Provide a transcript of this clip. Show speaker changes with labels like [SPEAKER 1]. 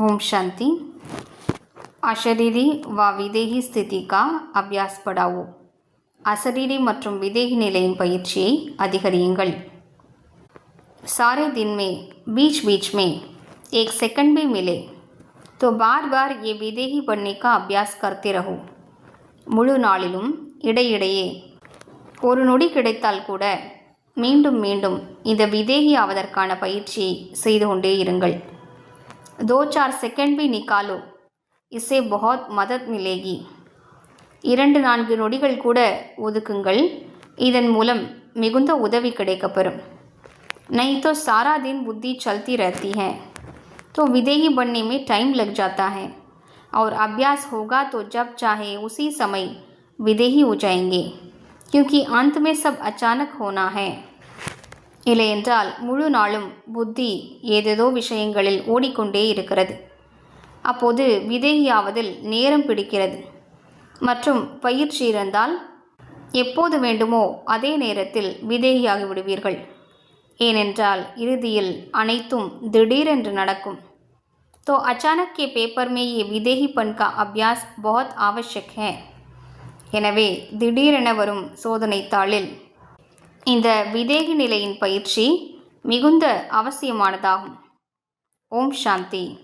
[SPEAKER 1] ओम शांति அஷரீரி வா விதேகி ஸ்திதிகா அபியாஸ் படாவோ அசரீரி மற்றும் விதேகி நிலையின் பயிற்சியை அதிகரியுங்கள் सारे दिन में बीच बीच में एक सेकंड भी मिले तो बार बार ये विदेही बनने का अभ्यास करते रहो முழு நாளிலும் இடையிடையே ஒரு நொடி கிடைத்தால் கூட மீண்டும் மீண்டும் இந்த விதேகி ஆவதற்கான பயிற்சியை செய்து கொண்டே இருங்கள் दो चार सेकंड भी निकालो इससे बहुत मदद मिलेगी இரண்டு நான்கு நொடிகள் கூட ஒதுக்குங்கள் இதன் மூலம் மிகுந்த உதவி கிடைக்கப்பெறும் नहीं तो सारा दिन बुद्धि चलती रहती है तो विदेही बनने में टाइम लग जाता है और अभ्यास होगा तो जब चाहे उसी समय विदेही हो जाएंगे क्योंकि अंत में सब अचानक होना है இல்லையென்றால் முழு நாளும் புத்தி ஏதேதோ விஷயங்களில் ஓடிக்கொண்டே இருக்கிறது அப்போது விதேகியாவதில் நேரம் பிடிக்கிறது மற்றும் பயிற்சி இருந்தால் எப்போது வேண்டுமோ அதே நேரத்தில் விதேகியாகி விடுவீர்கள் ஏனென்றால் இறுதியில் அனைத்தும் திடீரென்று நடக்கும் तो अचानक के पेपर में ये विदेहीपन का अभ्यास बहुत आवश्यक है எனவே திடீரென வரும் சோதனைத் தாளில் இந்த விதேக நிலையின் பயிற்சி மிகுந்த அவசியமானதாகும். ஓம் சாந்தி.